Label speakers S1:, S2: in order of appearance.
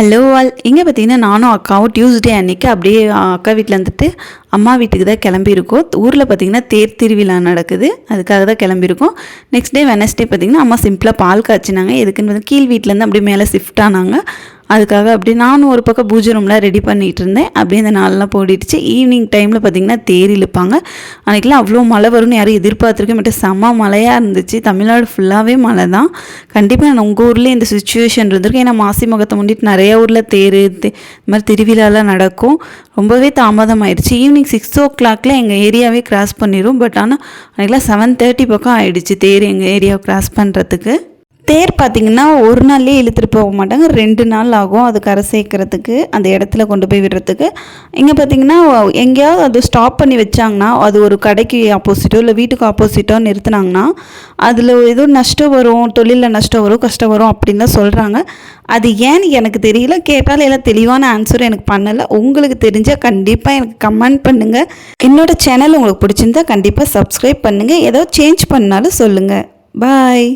S1: Hello all இங்கே பார்த்தீங்கன்னா நானும் அக்காவும் டியூஸ்டே அன்னைக்கு அப்படியே அக்கா வீட்டில் வந்துட்டு அம்மா வீட்டுக்கு தான் கிளம்பியிருக்கோம். ஊரில் பார்த்தீங்கன்னா தேர் திருவிழா நடக்குது. அதுக்காக தான் கிளம்பியிருக்கோம். நெக்ஸ்ட் டே வெனஸ்டே பார்த்தீங்கன்னா அம்மா சிம்பிளாக பால் காய்ச்சினாங்க. எதுக்குன்னு கீழ் வீட்டிலேருந்து அப்படியே மேலே ஷிஃப்ட் ஆனாங்க. அதுக்காக அப்படி நானும் ஒரு பக்கம் பூஜை ரூம்லாம் ரெடி பண்ணிகிட்டு இருந்தேன். அப்படியே இந்த நாளெலாம் போடிடுச்சு. ஈவினிங் டைமில் பார்த்தீங்கன்னா தேர் இழுப்பாங்க. அன்றைக்கெலாம் அவ்வளோ மழை வரும்னு யாரும் எதிர்பார்த்துருக்க மட்டும் செம்ம மழையாக இருந்துச்சு. தமிழ்நாடு ஃபுல்லாகவே மழை தான். கண்டிப்பாக நான் உங்கள் ஊரில் இந்த சுச்சுவேஷன் இருந்திருக்கு ஏன்னா மாசி மகத்தை முன்னிட்டு நிறைய ஊரில் தேர் தே- இந்த மாதிரி திருவிழாலாம் நடக்கும். ரொம்பவே தாமதம் ஆயிடுச்சு ஈவினிங் சிக்ஸ் ஓ கிளாக்ல எங்கள் ஏரியாவே கிராஸ் பண்ணிடும் பட் ஆனால் அன்றைக்கெலாம் செவன் தேர்ட்டி பக்கம் ஆயிடுச்சு. தேர் எங்கள் ஏரியாவை கிராஸ் பண்ணுறதுக்கு தேர் பார்த்தீங்கன்னா ஒரு நாள்லேயே இழுத்துட்டு போக மாட்டாங்க. ரெண்டு நாள் ஆகும் அது கரை சேர்க்கறதுக்கு அந்த இடத்துல கொண்டு போய் விடுறதுக்கு. இங்கே பார்த்தீங்கன்னா எங்கேயாவது அது ஸ்டாப் பண்ணி வச்சாங்கன்னா அது ஒரு கடைக்கு ஆப்போசிட்டோ இல்லை வீட்டுக்கு ஆப்போசிட்டோ நிறுத்தினாங்கன்னா அதில் ஏதோ நஷ்டம் வரும் தொழிலில் நஷ்டம் வரும் கஷ்டம் வரும் அப்படின்னு தான் சொல்கிறாங்க அது ஏன்னு எனக்கு தெரியல. கேட்டாலும் எல்லாம் தெளிவான ஆன்சர் எனக்கு பண்ணலை. உங்களுக்கு தெரிஞ்சால் கண்டிப்பாக எனக்கு கமெண்ட் பண்ணுங்கள் என்னோட சேனல் உங்களுக்கு பிடிச்சிருந்தா கண்டிப்பாக சப்ஸ்கிரைப் பண்ணுங்கள் ஏதோ சேஞ்ச் பண்ணாலும் சொல்லுங்கள் பாய்